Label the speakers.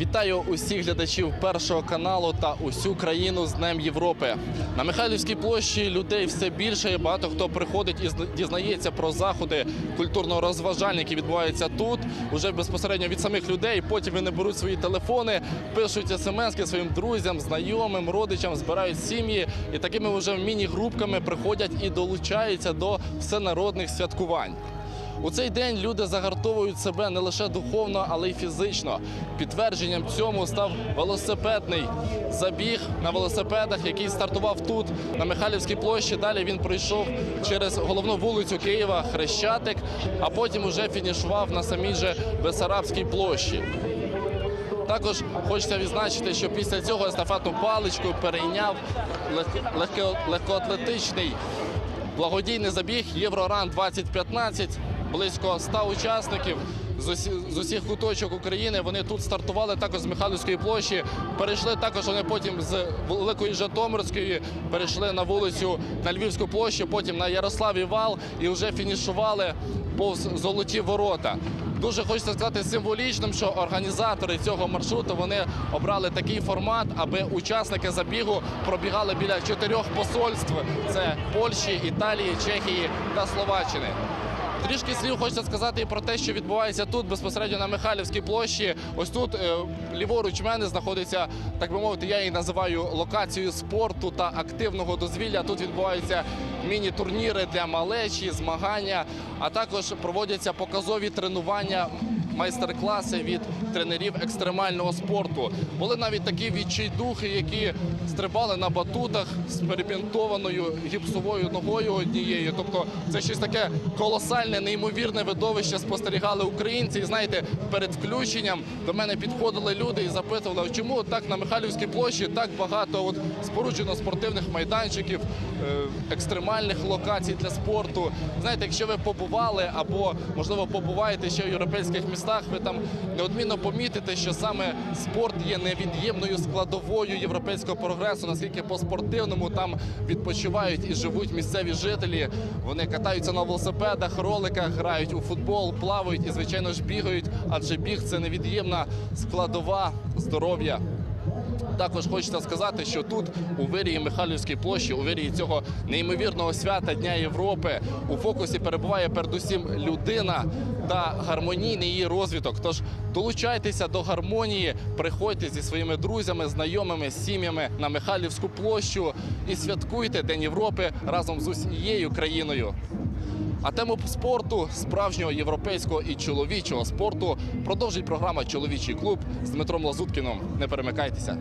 Speaker 1: Вітаю усіх глядачів першого каналу та усю країну з Днем Європи. На Михайлівській площі людей все більше. Багато хто приходить і зна- дізнається про заходи культурно-розважальні, які відбуваються тут. Уже безпосередньо від самих людей. Потім вони беруть свої телефони, пишуть смски своїм друзям, знайомим, родичам, збирають сім'ї і такими вже міні-групками приходять і долучаються до всенародних святкувань. У цей день люди загартовують себе не лише духовно, але й фізично. Підтвердженням цьому став велосипедний забіг на велосипедах, який стартував тут, на Михайлівській площі. Далі він пройшов через головну вулицю Києва, Хрещатик, а потім уже фінішував на самій же Бесарабській площі. Також хочеться відзначити, що після цього естафетну паличку перейняв лег- легкоатлетичний благодійний забіг Євроран 2015. Близько 100 учасників з, усіх куточок України. Вони тут стартували також з Михайлівської площі. Перейшли також вони потім з Великої Житомирської, перейшли на вулицю на Львівську площу, потім на Ярославі Вал і вже фінішували повз золоті ворота. Дуже хочеться сказати символічним, що організатори цього маршруту вони обрали такий формат, аби учасники забігу пробігали біля чотирьох посольств: це Польщі, Італії, Чехії та Словаччини. Трішки слів хочеться сказати і про те, що відбувається тут безпосередньо на Михайлівській площі. Ось тут е, ліворуч мене знаходиться, так би мовити, я її називаю локацією спорту та активного дозвілля. Тут відбуваються міні-турніри для малечі, змагання, а також проводяться показові тренування. Майстер-класи від тренерів екстремального спорту були навіть такі відчайдухи, які стрибали на батутах з перебінтованою гіпсовою ногою однією. Тобто, це щось таке колосальне, неймовірне видовище спостерігали українці. І знаєте, перед включенням до мене підходили люди і запитували, чому так на Михайлівській площі так багато от споруджено спортивних майданчиків, е, екстремальних локацій для спорту. Знаєте, якщо ви побували або можливо побуваєте ще в європейських містах, ви там неодмінно помітите, що саме спорт є невід'ємною складовою європейського прогресу, наскільки по спортивному там відпочивають і живуть місцеві жителі. Вони катаються на велосипедах, роликах, грають у футбол, плавають і, звичайно ж, бігають, адже біг це невід'ємна складова здоров'я. Також хочеться сказати, що тут, у вирії Михайлівської площі, у вирії цього неймовірного свята Дня Європи, у фокусі перебуває передусім людина та гармонійний її розвиток. Тож долучайтеся до гармонії, приходьте зі своїми друзями, знайомими, сім'ями на Михайлівську площу і святкуйте День Європи разом з усією країною. А тему спорту, справжнього європейського і чоловічого спорту продовжить програма Чоловічий клуб з Дмитром Лазуткіном. Не перемикайтеся.